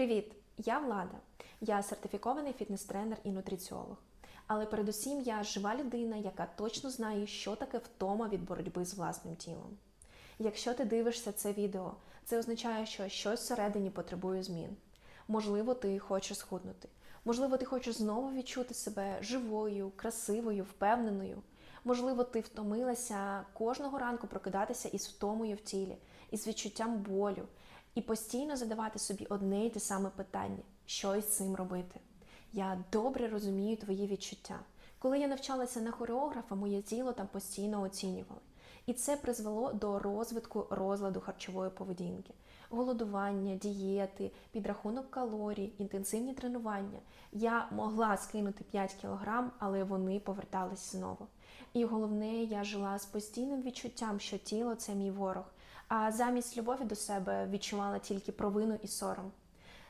Привіт! Я Влада. Я сертифікований фітнес-тренер і нутриціолог. Але передусім я жива людина, яка точно знає, що таке втома від боротьби з власним тілом. Якщо ти дивишся це відео, це означає, що щось всередині потребує змін. Можливо, ти хочеш схуднути. Можливо, ти хочеш знову відчути себе живою, красивою, впевненою. Можливо, ти втомилася кожного ранку прокидатися із втомою в тілі, із відчуттям болю, і постійно задавати собі одне й те саме питання: що із цим робити? Я добре розумію твої відчуття. Коли я навчалася на хореографа, моє тіло там постійно оцінювали. І це призвело до розвитку розладу харчової поведінки, голодування, дієти, підрахунок калорій, інтенсивні тренування. Я могла скинути 5 кілограм, але вони повертались знову. І головне, я жила з постійним відчуттям, що тіло це мій ворог, а замість любові до себе відчувала тільки провину і сором.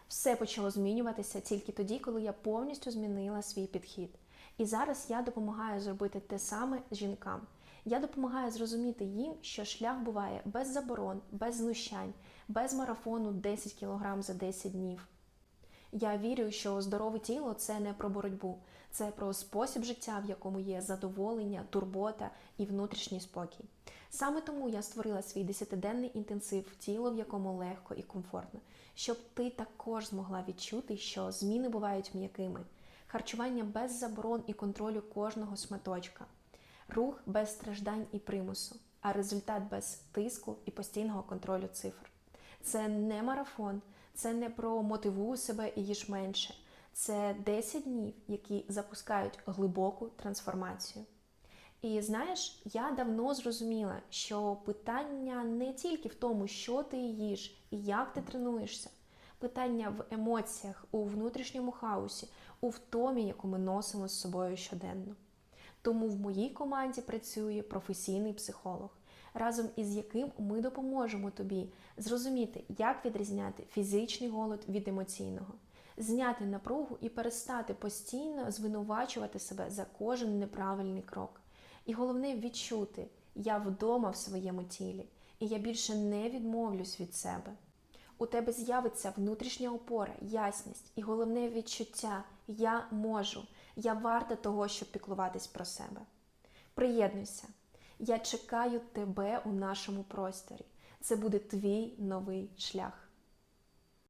Все почало змінюватися тільки тоді, коли я повністю змінила свій підхід. І зараз я допомагаю зробити те саме жінкам. Я допомагаю зрозуміти їм, що шлях буває без заборон, без знущань, без марафону 10 кг за 10 днів. Я вірю, що здорове тіло це не про боротьбу, це про спосіб життя, в якому є задоволення, турбота і внутрішній спокій. Саме тому я створила свій 10-денний інтенсив тіло, в якому легко і комфортно, щоб ти також змогла відчути, що зміни бувають м'якими, харчування без заборон і контролю кожного шматочка, рух без страждань і примусу, а результат без тиску і постійного контролю цифр. Це не марафон, це не про мотивуй себе і їж менше. Це 10 днів, які запускають глибоку трансформацію. І знаєш, я давно зрозуміла, що питання не тільки в тому, що ти їш і як ти тренуєшся. Питання в емоціях, у внутрішньому хаосі, у втомі, яку ми носимо з собою щоденно. Тому в моїй команді працює професійний психолог, разом із яким ми допоможемо тобі зрозуміти, як відрізняти фізичний голод від емоційного, зняти напругу і перестати постійно звинувачувати себе за кожен неправильний крок. І головне відчути, я вдома в своєму тілі, і я більше не відмовлюсь від себе. У тебе з'явиться внутрішня опора, ясність і головне відчуття я можу, я варта того, щоб піклуватись про себе. Приєднуйся, я чекаю тебе у нашому просторі. Це буде твій новий шлях.